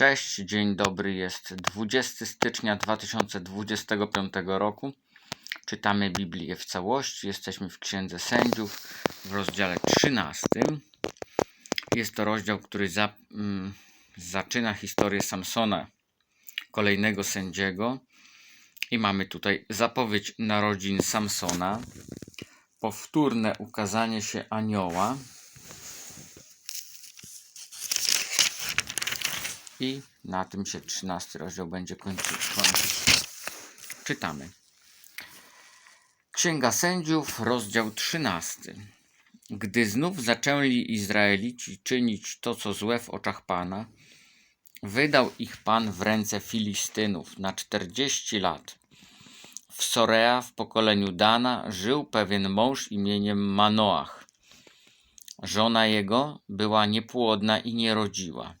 Cześć, dzień dobry. Jest 20 stycznia 2025 roku. Czytamy Biblię w całości. Jesteśmy w Księdze Sędziów w rozdziale 13. Jest to rozdział, który za, mm, zaczyna historię Samsona, kolejnego sędziego. I mamy tutaj zapowiedź narodzin Samsona, powtórne ukazanie się anioła. I na tym się 13 rozdział będzie kończyć. kończyć. Czytamy. Księga Sędziów, rozdział 13. Gdy znów zaczęli Izraelici czynić to, co złe w oczach Pana, wydał ich Pan w ręce Filistynów na 40 lat. W Sorea w pokoleniu Dana żył pewien mąż imieniem Manoach. Żona jego była niepłodna i nie rodziła.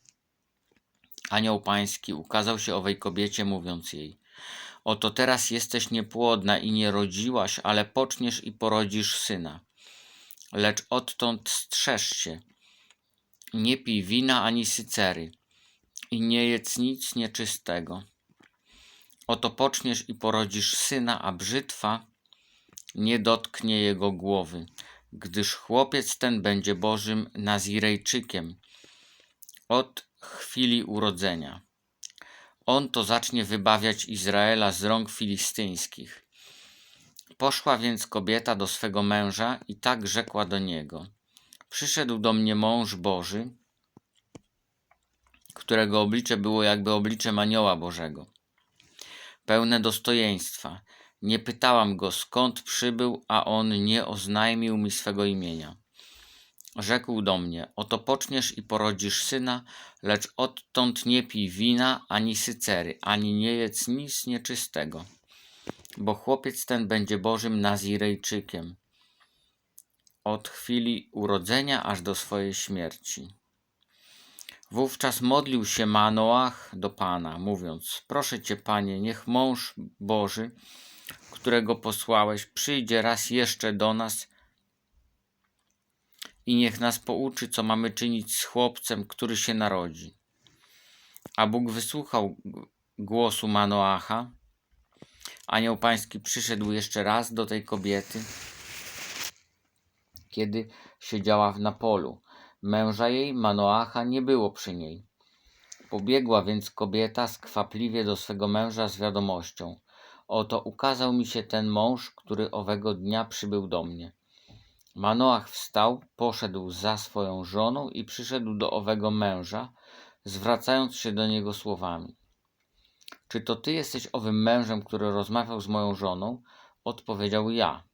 Anioł pański ukazał się owej kobiecie, mówiąc jej: Oto teraz jesteś niepłodna i nie rodziłaś, ale poczniesz i porodzisz syna. Lecz odtąd strzeż się. Nie pij wina ani sycery i nie jedz nic nieczystego. Oto poczniesz i porodzisz syna, a brzytwa nie dotknie jego głowy, gdyż chłopiec ten będzie Bożym Nazirejczykiem. Od chwili urodzenia. On to zacznie wybawiać Izraela z rąk filistyńskich. Poszła więc kobieta do swego męża i tak rzekła do niego: Przyszedł do mnie mąż Boży, którego oblicze było jakby obliczem anioła Bożego, pełne dostojeństwa. Nie pytałam go skąd przybył, a on nie oznajmił mi swego imienia. Rzekł do mnie: Oto poczniesz i porodzisz syna, lecz odtąd nie pij wina ani sycery, ani nie jedz nic nieczystego, bo chłopiec ten będzie Bożym Nazirejczykiem od chwili urodzenia aż do swojej śmierci. Wówczas modlił się Manoach do Pana, mówiąc: Proszę cię, panie, niech mąż Boży, którego posłałeś, przyjdzie raz jeszcze do nas i niech nas pouczy, co mamy czynić z chłopcem, który się narodzi. A Bóg wysłuchał głosu Manoacha. Anioł Pański przyszedł jeszcze raz do tej kobiety, kiedy siedziała na polu. Męża jej, Manoacha, nie było przy niej. Pobiegła więc kobieta skwapliwie do swego męża z wiadomością. Oto ukazał mi się ten mąż, który owego dnia przybył do mnie. Manoach wstał, poszedł za swoją żoną i przyszedł do owego męża, zwracając się do niego słowami: Czy to ty jesteś owym mężem, który rozmawiał z moją żoną? Odpowiedział ja.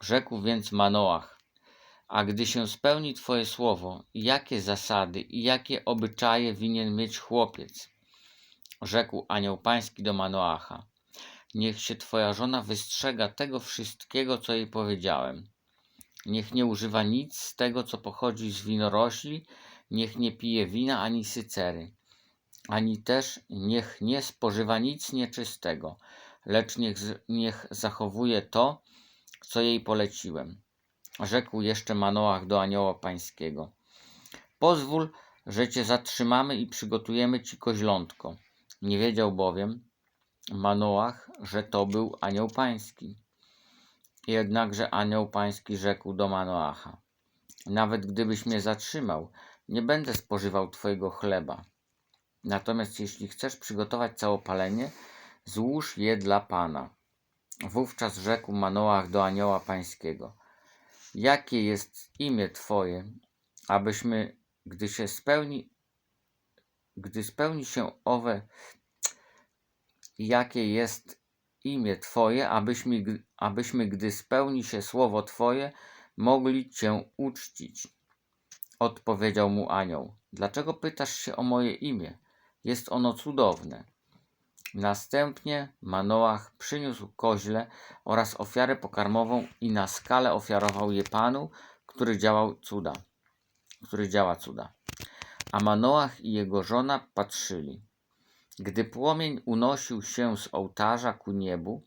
Rzekł więc Manoach: A gdy się spełni twoje słowo, jakie zasady i jakie obyczaje winien mieć chłopiec? Rzekł anioł pański do Manoacha: Niech się twoja żona wystrzega tego wszystkiego, co jej powiedziałem Niech nie używa nic z tego, co pochodzi z winorośli, niech nie pije wina ani sycery, ani też niech nie spożywa nic nieczystego, lecz niech, niech zachowuje to, co jej poleciłem. Rzekł jeszcze Manoach do anioła pańskiego. Pozwól, że cię zatrzymamy i przygotujemy ci koźlątko. Nie wiedział bowiem Manoach, że to był anioł pański. Jednakże anioł pański rzekł do Manoacha: Nawet gdybyś mnie zatrzymał, nie będę spożywał twojego chleba. Natomiast jeśli chcesz przygotować całopalenie, złóż je dla Pana. Wówczas rzekł Manoach do anioła pańskiego: Jakie jest imię Twoje, abyśmy, gdy się spełni, gdy spełni się owe, jakie jest imię Twoje, abyśmy, abyśmy, gdy spełni się słowo Twoje, mogli Cię uczcić. Odpowiedział mu anioł: Dlaczego pytasz się o moje imię? Jest ono cudowne. Następnie Manoach przyniósł koźle oraz ofiarę pokarmową i na skalę ofiarował je Panu, który działał cuda, który działa cuda. A Manoach i jego żona patrzyli. Gdy płomień unosił się z ołtarza ku niebu,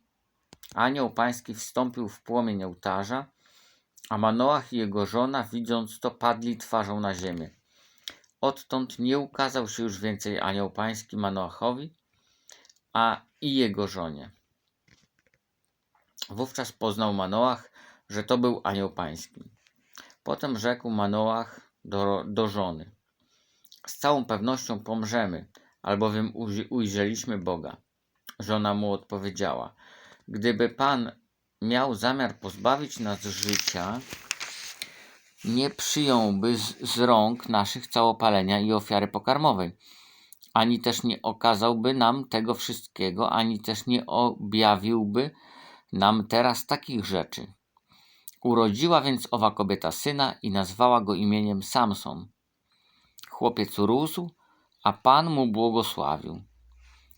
anioł pański wstąpił w płomień ołtarza, a Manoach i jego żona, widząc to, padli twarzą na ziemię. Odtąd nie ukazał się już więcej anioł pański Manoachowi, a i jego żonie. Wówczas poznał Manoach, że to był anioł pański. Potem rzekł Manoach do, do żony: Z całą pewnością pomrzemy, albowiem ujrzeliśmy Boga. Żona mu odpowiedziała: Gdyby Pan miał zamiar pozbawić nas życia, nie przyjąłby z, z rąk naszych całopalenia i ofiary pokarmowej, ani też nie okazałby nam tego wszystkiego, ani też nie objawiłby nam teraz takich rzeczy. Urodziła więc owa kobieta syna i nazwała go imieniem Samson. Chłopiec rósł, a Pan mu błogosławił.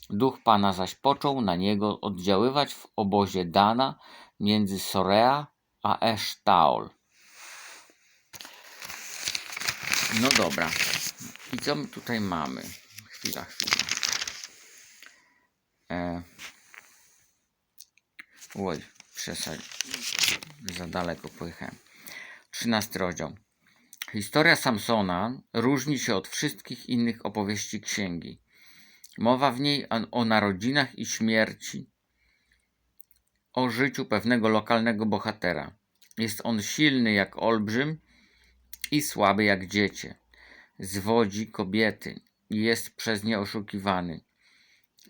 Duch Pana zaś począł na niego oddziaływać w obozie Dana między Sorea a Esztaol. No dobra. I co my tutaj mamy? Chwila, chwila. E... Oj, przesadź. Za daleko pojechałem. Trzynasty rozdział. Historia Samsona różni się od wszystkich innych opowieści księgi. Mowa w niej o narodzinach i śmierci, o życiu pewnego lokalnego bohatera. Jest on silny jak olbrzym i słaby jak dziecię. Zwodzi kobiety i jest przez nie oszukiwany.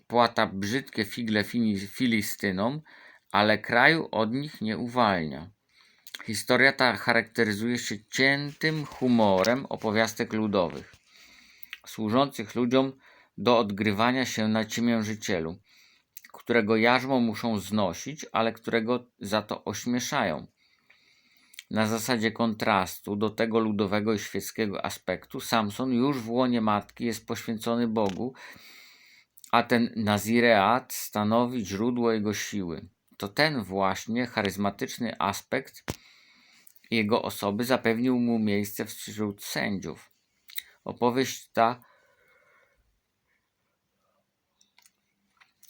Płata brzydkie figle Filistynom, ale kraju od nich nie uwalnia. Historia ta charakteryzuje się ciętym humorem opowiastek ludowych, służących ludziom do odgrywania się na ciemiężycielu, którego jarzmo muszą znosić, ale którego za to ośmieszają. Na zasadzie kontrastu do tego ludowego i świeckiego aspektu, Samson już w łonie matki jest poświęcony Bogu, a ten Nazireat stanowi źródło jego siły. To ten właśnie charyzmatyczny aspekt jego osoby zapewnił mu miejsce wśród sędziów. Opowieść ta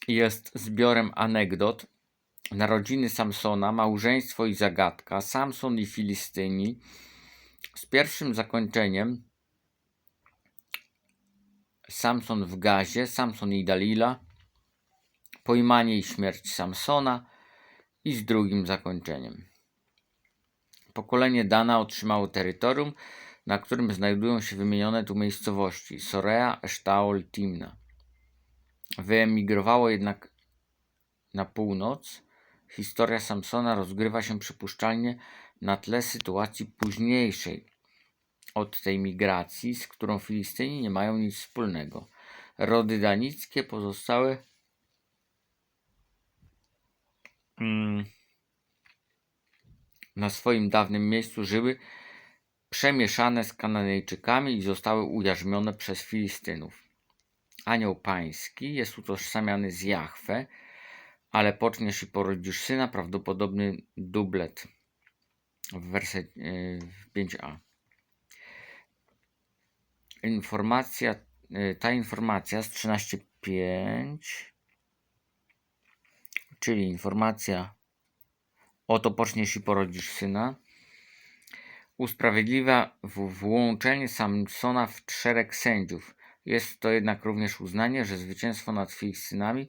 jest zbiorem anegdot, narodziny Samsona, małżeństwo i zagadka, Samson i Filistyni, z pierwszym zakończeniem Samson w gazie, Samson i Dalila, pojmanie i śmierć Samsona i z drugim zakończeniem. Pokolenie Dana otrzymało terytorium, na którym znajdują się wymienione tu miejscowości Sorea, Esztaol, Timna. Wyemigrowało jednak na północ. Historia Samsona rozgrywa się przypuszczalnie na tle sytuacji późniejszej od tej migracji, z którą Filistyni nie mają nic wspólnego. Rody danickie pozostałe mm, na swoim dawnym miejscu żyły przemieszane z Kananejczykami i zostały ujarzmione przez Filistynów. Anioł pański jest utożsamiany z Jahwe, ale poczniesz i porodzisz syna, prawdopodobny dublet w werset 5a. Informacja, e, ta informacja z 13.5, czyli informacja oto poczniesz i porodzisz syna, usprawiedliwia włączenie Samsona w szereg sędziów. Jest to jednak również uznanie, że zwycięstwo nad Filistynami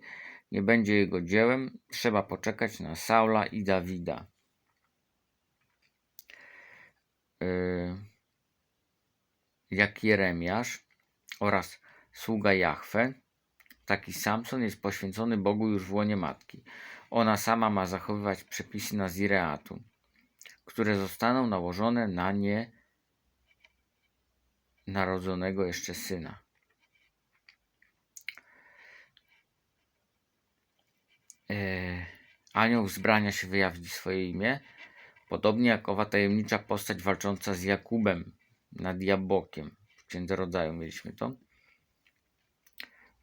nie będzie jego dziełem. Trzeba poczekać na Saula i Dawida. Yy, jak Jeremiasz oraz sługa Jahwe, taki Samson jest poświęcony Bogu już w łonie matki. Ona sama ma zachowywać przepisy Nazireatu, które zostaną nałożone na nie narodzonego jeszcze syna. E, anioł wzbrania się wyjawi swoje imię, podobnie jak owa tajemnicza postać walcząca z Jakubem nad Jabokiem. W Księdze Rodzaju mieliśmy to.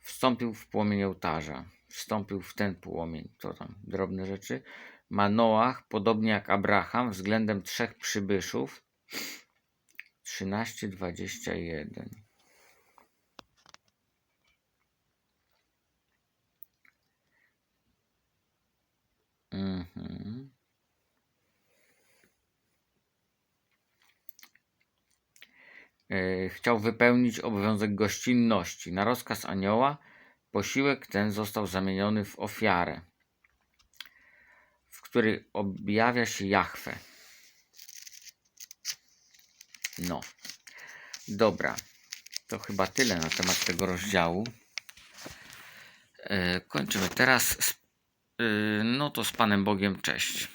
Wstąpił w płomień ołtarza. Wstąpił w ten płomień. To tam drobne rzeczy. Manoach, podobnie jak Abraham, względem trzech przybyszów. 13:21. Mhm. e, chciał wypełnić obowiązek gościnności. Na rozkaz anioła posiłek ten został zamieniony w ofiarę, w której objawia się Jahwe. No, dobra. To chyba tyle na temat tego rozdziału. E, Kończymy teraz. Y, no to z Panem Bogiem, cześć.